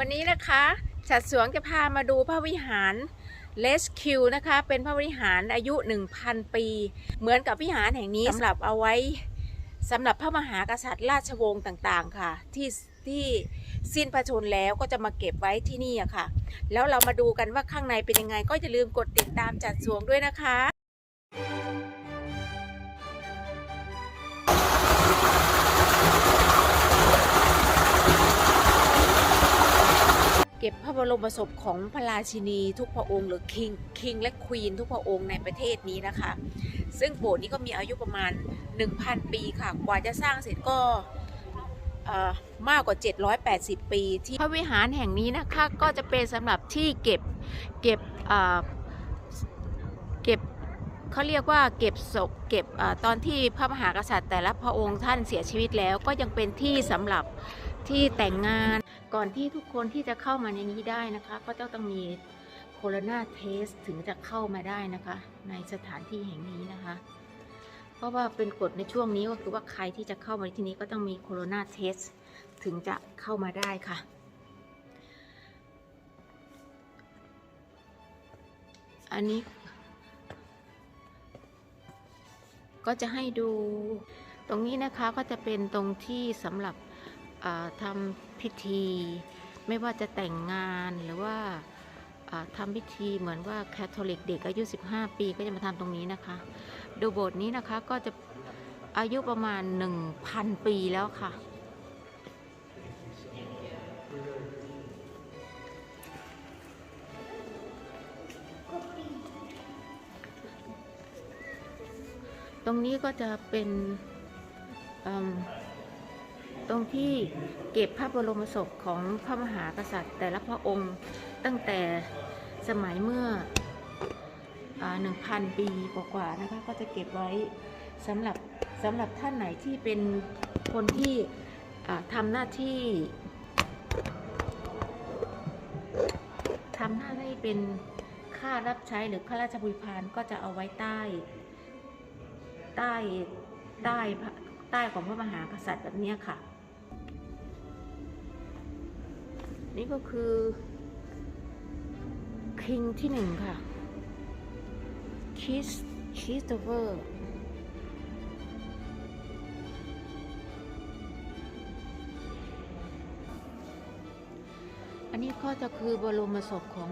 วันนี้นะคะจัดสวงจะพามาดูพระวิหารเลสคิวนะคะ เป็นพระวิหารอายุ 1,000 ปี เหมือนกับวิหารแห่งนี้สำหรับเอาไว้สำหรับพระมหากษัตริย์ราชวงศ์ต่างๆค่ะ ที่ที่สิ้นพระชนแล้วก็จะมาเก็บไว้ที่นี่ค่ะ แล้วเรามาดูกันว่าข้างในเป็นยังไง ก็อย่าลืมกดติดตามจัดสวงด้วยนะคะ บรมศพของพระราชินีทุกพระองค์หรือคิงคิงและควีนทุกพระองค์ในประเทศนี้นะคะ ซึ่งโบสถ์นี้ก็มีอายุประมาณ 1,000 ปีค่ะ กว่าจะสร้างเสร็จก็มากกว่า 780 ปี ที่พระวิหารแห่งนี้นะคะก็จะเป็นสำหรับที่เก็บเก็บเก็บเขาเรียกว่าเก็บศพเก็บอตอนที่พระมหากษัตริย์ แต่ละพระองค์ท่านเสียชีวิตแล้วก็ยังเป็นที่สำหรับที่แต่งงาน ก่อนที่ทุกคนที่จะเข้ามาในนี้ได้นะคะ ก็จะต้องมีโคโรนาเทสถึงจะเข้ามาได้นะคะ ในสถานที่แห่งนี้นะคะ เพราะว่าเป็นกฎในช่วงนี้ก็คือว่าใครที่จะเข้ามาที่นี้ก็ต้องมีโคโรนาเทสถึงจะเข้ามาได้ค่ะ อันนี้ ก็จะให้ดู ตรงนี้นะคะก็จะเป็นตรงที่สำหรับ ทำพิธี ไม่ว่าจะแต่งงานหรือว่าทำพิธีเหมือนว่าแคทอลิกเด็กอายุ 15 ปีก็จะมาทำตรงนี้นะคะ ดูโบสถ์นี้นะคะก็จะอายุประมาณ 1,000 ปีแล้วค่ะ ตรงนี้ก็จะเป็นอืม ตรงที่เก็บพระบรมศพของพระมหากษัตริย์ แต่ละพระองค์ตั้งแต่สมัยเมื่อหนึ่งพันปีกว่าๆนะคะก็จะเก็บไว้สำหรับสำหรับท่านไหนที่เป็นคนที่ทำหน้าที่ทำหน้าที่เป็นข้ารับใช้หรือข้าราชบริพารก็จะเอาไว้ใต้ ใต้ใต้ใต้ของพระมหากษัตริย์แบบนี้ค่ะ นี่ก็คือคิงที่หนึ่งค่ะคิสคิสโตเฟอร์อันนี้ก็จะคือบรมศพของ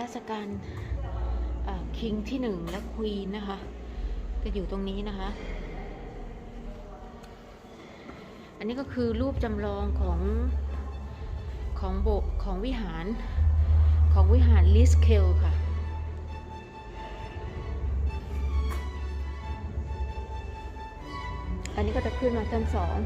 ราชการคิงที่หนึ่งและควีนนะคะจะอยู่ตรงนี้นะคะ อันนี้ก็คือรูปจำลองของ ของโบสถ์ของวิหารของวิหารลิสเคลค่ะ อันนี้ก็จะขึ้นมาชั้นสอง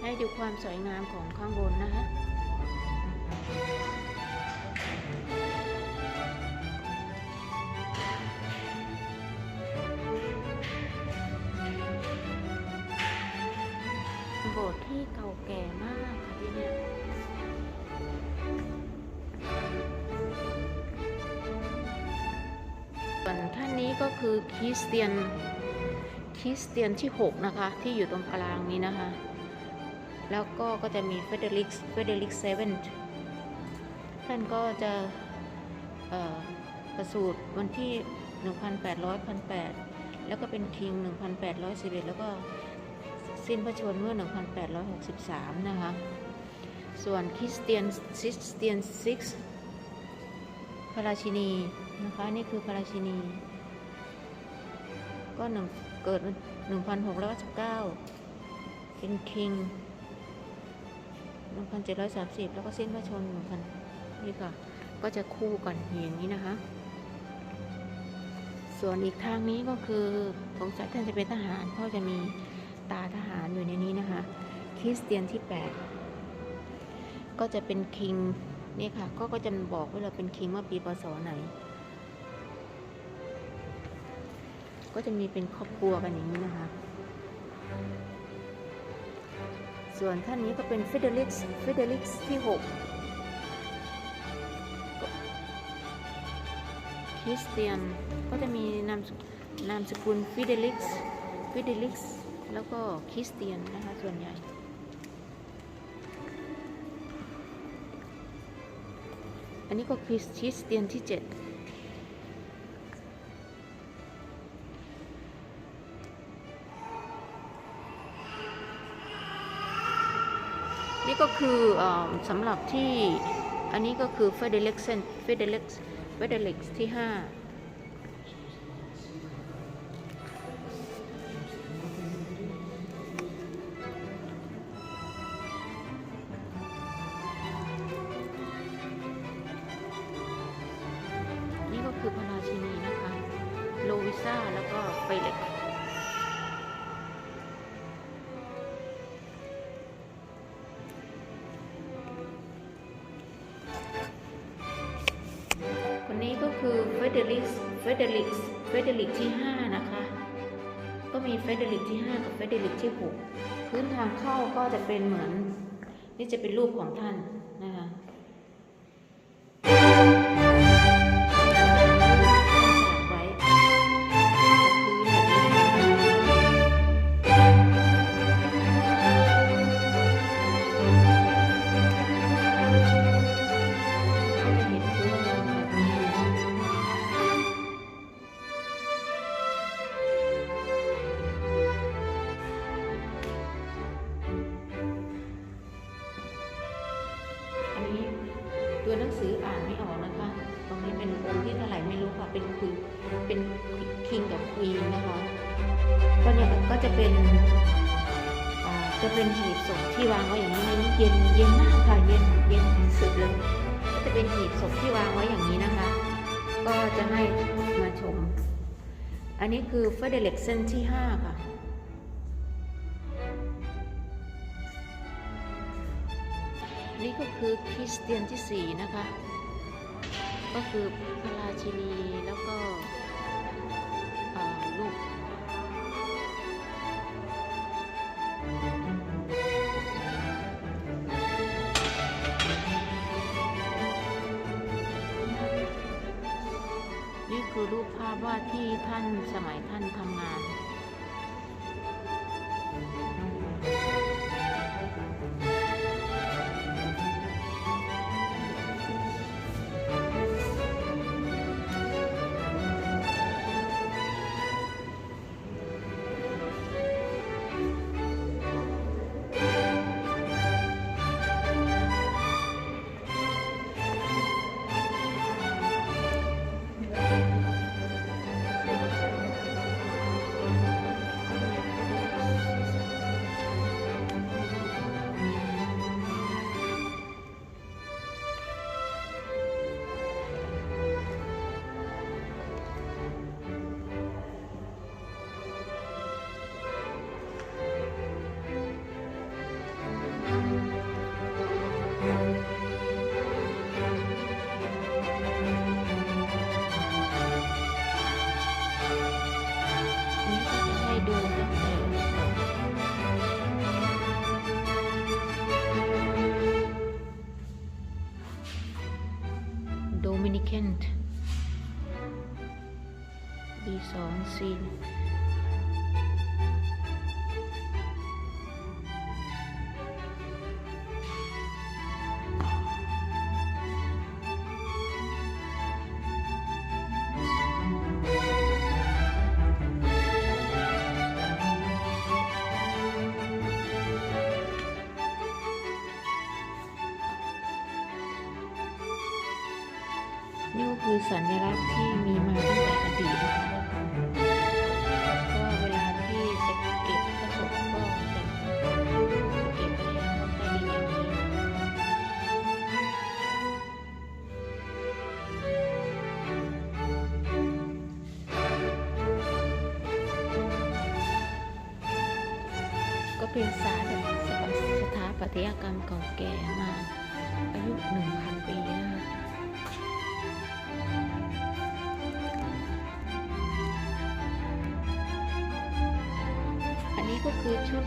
ให้ดูความสวยงามของข้างบนนะคะ โบสถ์ที่เก่าแก่มากค่ะที่เนี่ยส่วนท่านนี้ก็คือคริสเตียนคริสเตียนที่ 6 นะคะ ที่อยู่ตรงกลางนี้นะคะ แล้วก็ก็จะมีเฟเดริกเฟเดริกเซเว่นท่านก็จะประสูติวันที่ 1,800 1,800 แล้วก็เป็นคิง 1,811 แล้วก็ สิ้นพระชนม์เมื่อ 1,863 นะคะ ส่วนคริสเตียนคริสเตียนซิกพระราชินีนะคะ นี่คือพระราชินี ก็หนึ่งเกิด 1,619 เป็นคิง 1,730 แล้วก็สิ้นพระชนม์1,000นี่ค่ะ ก็จะคู่กันอย่างนี้นะคะส่วนอีกทางนี้ก็คือสงสัยท่านจะเป็นทหารเพราะจะมี ตาทหารอยู่ในนี้นะคะ คริสเตียนที่ 8 ก็จะเป็นคิงนี่ค่ะ ก็ก็จะบอกว่าเราเป็นคิงว่าปีพศไหน ก็จะมีเป็นครอบครัวกันอย่างนี้นะคะ ส่วนท่านนี้ก็เป็นฟิเดลิกส์ฟิเดลิกส์ที่6คคริสเตียนก็จะมีนามนามสกุลฟิเดลิกส์ฟิเดลิกส์ แล้วก็คริสเตียนนะคะส่วนใหญ่ อันนี้ก็คริสเตียนที่ 7นี่ก็คืออสำหรับที่อันนี้ก็คือเฟเดเล็กเซนเฟเดเล็กเฟเดเล็กที่ 5 เฟเดริกเฟเดริกเฟเดริกที่ 5 นะคะ ก็มีเฟเดริกที่ 5 กับเฟเดริกที่ 6 พื้นทางเข้าก็จะเป็นเหมือน นี่จะเป็นรูปของท่าน สืออ่านไม่ออกนะคะ ตรงนี้เป็นองค์ที่เท่าไหร่ไม่รู้ค่ะ เป็นคือเป็นคิงกับควีนนะคะก็เนี่ยก็จะเป็นจะเป็นหีบศพที่วางไว้อย่างนี้ในนี้เย็นเย็นมากค่ะเย็นเย็นสุดเลยก็จะเป็นหีบศพที่วางไว้อย่างนี้นะคะ ก็จะให้มาชม อันนี้คือเฟเดเล็กเซนที่ 5 ค่ะ นี่ก็คือคริสเตียนที่ 4 นะคะ ก็คือพระราชินีแล้วก็ลูกนี่คือรูปภาพว่าที่ท่านสมัยท่านทำงาน สัญลักษณ์ที่มีมาตั้งแต่อดีตนะคะก็เวลาที่จะเก็บพระศพก็จะเก็บไว้ใต้ดินอย่างนี้ก็เป็นสารสถาปัตยกรรมเก่าแก่มาอายุ1,000ปีนะ ก็คือชุด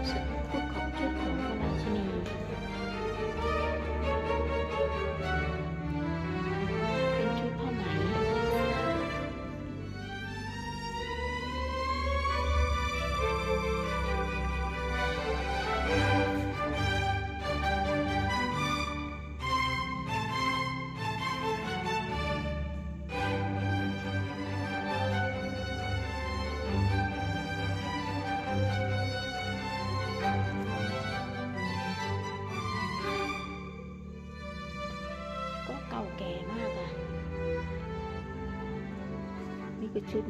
พุดของชุดของพระราชินี คือชุด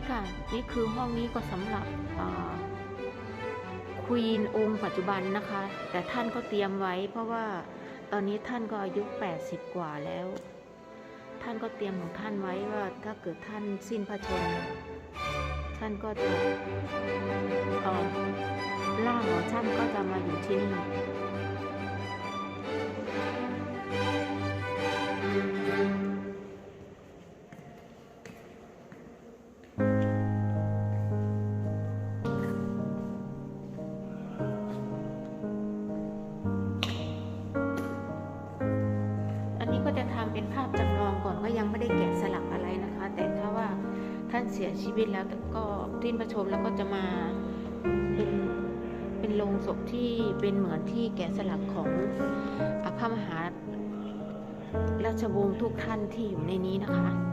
นี่ค่ะ นี่คือห้องนี้ก็สำหรับควีนองค์ปัจจุบันนะคะ แต่ท่านก็เตรียมไว้เพราะว่าตอนนี้ท่านก็อายุ 80 กว่าแล้ว ท่านก็เตรียมของท่านไว้ว่าถ้าเกิดท่านสิ้นพระชนม์ท่านก็จะเอ่างของท่านก็จะมาอยู่ที่นี่ สียชีวิตแล้วก็ที่ประชมแล้วก็จะมาเป็นเป็นโรงศพที่เป็นเหมือนที่แกะสลักของอพระมหาราชวงศ์ทุกท่านที่อยู่ในนี้นะคะ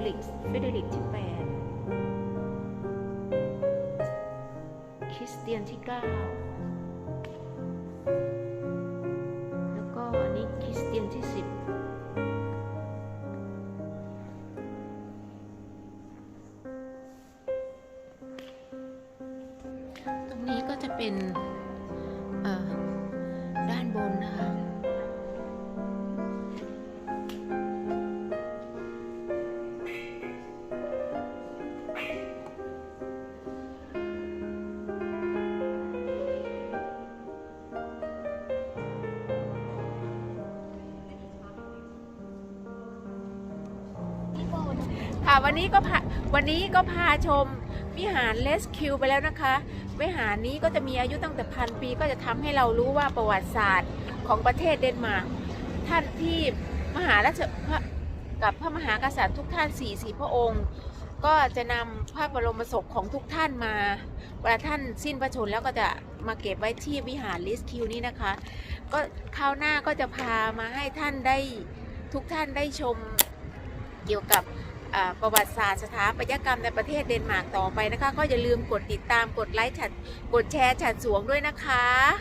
เฟเดริกเฟเดริกที่ 8 คริสเตียนที่ 9 วันนี้ก็พาวันนี้ก็พาชมวิหารเลสคิวไปแล้วนะคะ วิหารนี้ก็จะมีอายุตั้งแต่พันปีก็จะทำให้เรารู้ว่าประวัติศาสตร์ของประเทศเดนมาร์กท่านที่มหาราชกับพระมหากษัตริย์ทุกท่านสี่สี่พระองค์ ก็จะนำพระบรมศพของทุกท่านมาเวลาท่านสิ้นพระชนแล้วก็จะมาเก็บไว้ที่วิหารลิสคิวนี้นะคะ ก็คราวหน้าก็จะพามาให้ท่านได้ทุกท่านได้ชมเกี่ยวกับ ประวัติศาสตร์สถาปัตยกรรมในประเทศเดนมาร์กต่อไปนะคะ ก็อย่าลืมกดติดตามกดไลค์กดแชร์ฉัดสวงด้วยนะคะ